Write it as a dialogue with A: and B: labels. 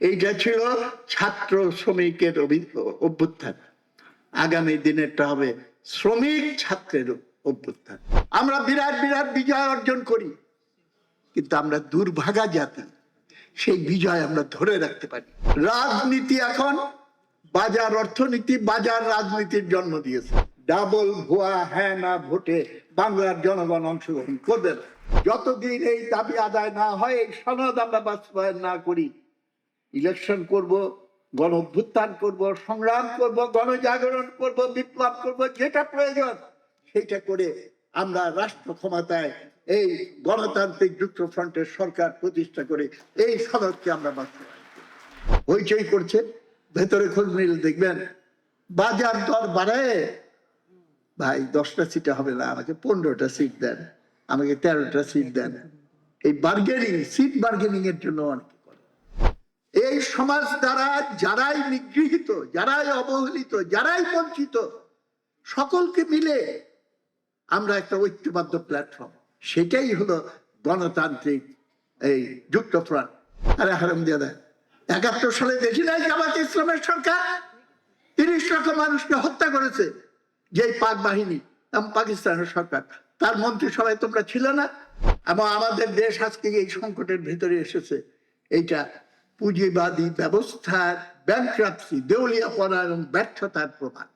A: এইটা ছিল ছাত্র শ্রমিকের অভি- অভ্যুত্থান। আগামী দিনেরটা হবে শ্রমিক ছাত্রের অভ্যুত্থান। আমরা বিরাট বিরাট বিজয় অর্জন করি, কিন্তু আমরা দুর্ভাগা জাতি। সেই বিজয় আমরা ধরে রাখতে পারি। রাজনীতি এখন বাজার অর্থনীতি, বাজার রাজনীতির জন্ম দিয়েছে। ডাবল ভুয়া হ্যাঁ না ভোটে বাংলার জনগণ অংশগ্রহণ করবে না। যতদিন এই দাবি আদায় না হয়, এই সনদ আমরা বাস্তবায়ন না করি ইলেকশন করব গণ অভ্যুত্থান করব, সংগ্রাম করব, গণজাগরণ করব, বিপ্লব করব, যেটা প্রয়োজন সেটা করে আমরা রাষ্ট্র ক্ষমতায় এই গণতান্ত্রিক যুক্তফ্রন্টের সরকার প্রতিষ্ঠা করে এই সনদকে আমরা বাস্তবায়ন হইচই করছে। ভেতরে খোঁজ নিলে দেখবেন, বাজার দর বাড়ায় ভাই, দশটা সিটে হবে না, আমাকে পনেরোটা সিট দেন, আমাকে তেরোটা সিট দেন। এই বার্গেনিং সিট বার্গেনিং এর জন্য অনেকে এই সমাজ দ্বারা যারাই নিগৃহীত, যারাই অবহেলিত, যারাই বঞ্চিত, সকলকে মিলে আমরা একটা ঐক্যবদ্ধ প্ল্যাটফর্ম সেটাই হলো গণতান্ত্রিক এই যুক্তফ্রন্ট আরে হারাম দেয় একাত্তর সালে দেখি নাই জামাত ইসলামের সরকার তিরিশ লক্ষ মানুষকে হত্যা করেছে যে পাক বাহিনী এবং পাকিস্তানের সরকার। তার মন্ত্রিসভায় তোমরা ছিল না? এবং আমাদের দেশ আজকে এই সংকটের ভিতরে এসেছে। এইটা পুঁজিবাদী ব্যবস্থার ব্যাংক্রাপসি দেউলিয়াপনা এবং ব্যর্থতার প্রমাণ।